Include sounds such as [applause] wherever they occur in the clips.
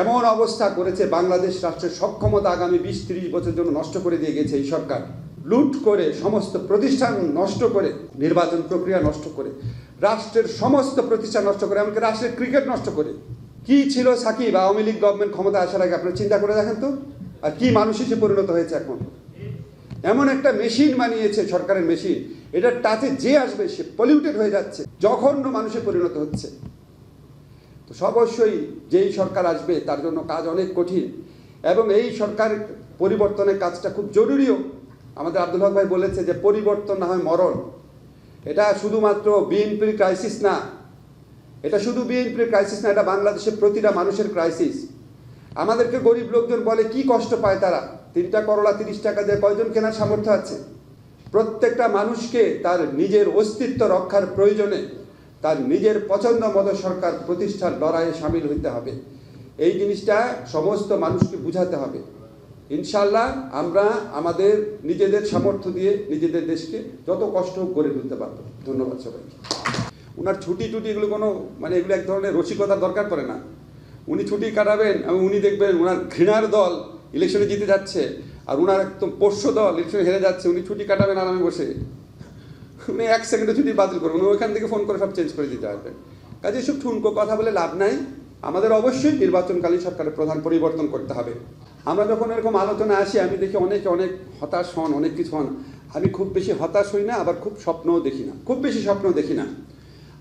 এমন অবস্থা করেছে বাংলাদেশ রাষ্ট্রের সক্ষমতা আগামী বিশ তিরিশ বছরের জন্য নষ্ট করে দিয়ে গেছে এই সরকার। লুট করে সমস্ত প্রতিষ্ঠান নষ্ট করে, নির্বাচন প্রক্রিয়া নষ্ট করে, রাষ্ট্রের সমস্ত প্রতিষ্ঠান নষ্ট করে, এমনকি রাষ্ট্রের ক্রিকেট নষ্ট করে। কি ছিল সাকিব? আওয়ামী লীগ গভর্নমেন্ট ক্ষমতা আসার আগে আপনারা চিন্তা করে দেখেন তো? আর কি মানুষ হিসেবে পরিণত হয়েছে এখন? এমন একটা মেশিন বানিয়েছে সরকারের মেশিন এটা টাচে যে আসবে সে পলিউটেড হয়ে যাচ্ছে, জঘন্য মানুষে পরিণত হচ্ছে। অবশ্যই যেই সরকার আসবে, তার জন্য কাজ অনেক কঠিন এবং এই সরকার পরিবর্তনের কাজটা খুব জরুরিও। আমাদের আব্দুল হক ভাই বলেছে যে, পরিবর্তন না হয় মরণ। এটা শুধুমাত্র বিএনপির ক্রাইসিস না। এটা শুধু বিএনপির ক্রাইসিস না, এটা বাংলাদেশের প্রতিটা মানুষের ক্রাইসিস আমাদেরকে গরিব লোকজন বলে, কি কষ্ট পায় তারা? তিনটা করলা তিরিশ টাকা দিয়ে কয়জন কেনার সামর্থ্য আছে? প্রত্যেকটা মানুষকে তার নিজের অস্তিত্ব রক্ষার প্রয়োজনে তার নিজের পছন্দ মতো সরকার প্রতিষ্ঠার লড়াইয়ে সামিল হইতে হবে। এই জিনিসটা সমস্ত মানুষকে বুঝাতে হবে। ইনশাল্লাহ আমরা আমাদের নিজেদের সামর্থ্য দিয়ে নিজেদের দেশকে যত কষ্ট গড়ে তুলতে পারব। ধন্যবাদ সবাইকে। ওনার ছুটি টুটি এগুলো কোনো মানে এগুলো এক ধরনের রসিকতার দরকার পড়ে না। উনি ছুটি কাটাবেন, এবং উনি দেখবেন ওনার ঘৃণার দল ইলেকশনে জিতে যাচ্ছে, আর ওনার একদম পোষ্য দল ইলেকশনে হেরে যাচ্ছে, উনি ছুটি কাটাবেন আরামে বসে। উনি এক সেকেন্ডে ছুটি বাতিল করবেন ওইখান থেকে ফোন করে সব চেঞ্জ করে দিতে পারবেন কাজে এসব ঠুনকো কথা বলে লাভ নাই। আমাদের অবশ্যই নির্বাচনকালীন সরকারের প্রধান পরিবর্তন করতে হবে। আমরা যখন এরকম আলোচনা আসি, আমি দেখি অনেকে অনেক হতাশ হন, অনেক কিছু হন। আমি খুব বেশি হতাশ হই না, আবার খুব স্বপ্নও দেখি না। খুব বেশি স্বপ্ন দেখি না।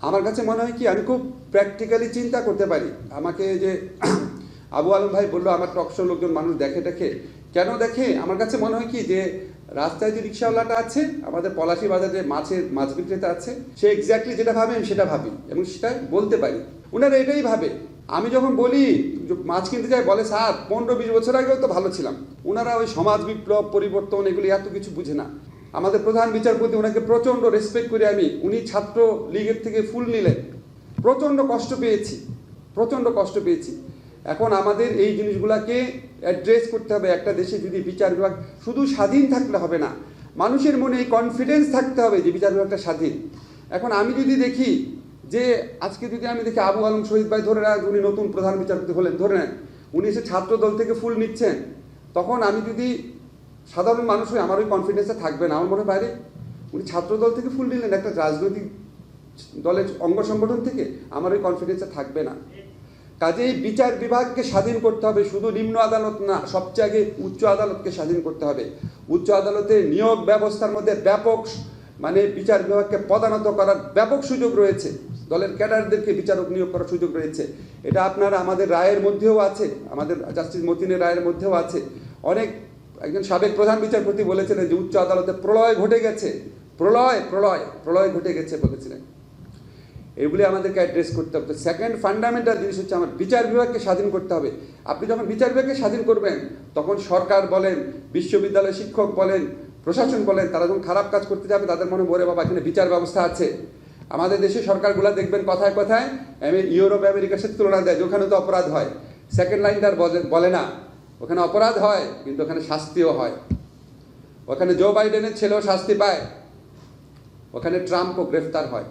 আমার কাছে মনে হয় কি, আমি খুব প্র্যাকটিক্যালি চিন্তা করতে পারি। আমাকে যে [clears throat] আবু আলম ভাই বলল, আমার টকশো লোকজন মানুষ দেখে দেখে কেন দেখে? আমার কাছে মনে হয় কি, যে রাস্তায় যে রিক্সাওয়ালাটা আছে, আমাদের পলাশি বাজারে মাছের, মাছ বিক্রেতা আছে, সে এক্স্যাক্টলি যেটা ভাবে, আমি সেটা ভাবি এবং সেটা বলতে পারি। ওনারা এটাই ভাবে। আমি যখন বলি মাছ কিনতে যাই, বলে, স্যার, পনেরো বিশ বছর আগেও তো ভালো ছিলাম। ওনারা ওই সমাজ বিপ্লব, পরিবর্তন, এগুলি এত কিছু বুঝে না। আমাদের প্রধান বিচারপতি ওনাকে প্রচণ্ড রেসপেক্ট করে আমি, উনি ছাত্র লীগের থেকে ফুল নিলেন। প্রচণ্ড কষ্ট পেয়েছি, প্রচণ্ড কষ্ট পেয়েছি। এখন আমাদের এই জিনিসগুলোকে অ্যাড্রেস করতে হবে একটা দেশে যদি বিচার বিভাগ শুধু স্বাধীন থাকলে হবে না, মানুষের মনে এই কনফিডেন্স থাকতে হবে যে বিচার বিভাগটা স্বাধীন। এখন আমি যদি দেখি যে আজকে যদি আমি দেখি আবু আলম শহীদ ভাই ধরে রাখ উনি নতুন প্রধান বিচারপতি হলেন, ধরে নেন, উনি এসে ছাত্র দল থেকে ফুল নিচ্ছেন, তখন আমি যদি সাধারণ মানুষ আমার ওই কনফিডেন্সটা থাকবে না, আমার মনে বাইরে উনি ছাত্র দল থেকে ফুল নিলেন, একটা রাজনৈতিক দলের অঙ্গ সংগঠন থেকে আমার ওই কনফিডেন্সটা থাকবে না। কাজেই বিচার বিভাগকে স্বাধীন করতে হবে, শুধু নিম্ন আদালত না, সবচেয়ে আগে উচ্চ আদালতকে স্বাধীন করতে হবে। উচ্চ আদালতের নিয়োগ ব্যবস্থার মধ্যে ব্যাপক মানে বিচার বিভাগকে পদানত করার ব্যাপক সুযোগ রয়েছে। দলের ক্যাডারদেরকে বিচারক নিয়োগ করার সুযোগ রয়েছে। এটা আপনার আমাদের রায়ের মধ্যেও আছে, আমাদের জাস্টিস মতিনের রায়ের মধ্যেও আছে। অনেক, একজন সাবেক প্রধান বিচারপতি বলেছিলেন যে উচ্চ আদালতে প্রলয় ঘটে গেছে। প্রলয় প্রলয় প্রলয় ঘটে গেছে বলেছিলেন। এগুলি আমাদেরকে অ্যাড্রেস করতে হবে। তো সেকেন্ড ফান্ডামেন্টাল জিনিস হচ্ছে আমার বিচার বিভাগকে স্বাধীন করতে হবে। আপনি যখন বিচার বিভাগকে স্বাধীন করবেন, তখন সরকার বলেন বিশ্ববিদ্যালয় শিক্ষক বলেন, প্রশাসন বলেন, তারা যখন খারাপ কাজ করতে যাবে, তাদের মনে মরে বাবা, এখানে বিচার ব্যবস্থা আছে। আমাদের দেশে সরকারগুলো দেখবেন কথায় কথায় ইউরোপ, আমেরিকার সাথে তুলনা দেয় ওখানে তো অপরাধ হয়। সেকেন্ড লাইনটার বলে না, ওখানে অপরাধ হয়, কিন্তু ওখানে শাস্তিও হয়। ওখানে জো বাইডেনের ছেলেও শাস্তি পায়। ওখানে ট্রাম্পও গ্রেফতার হয়।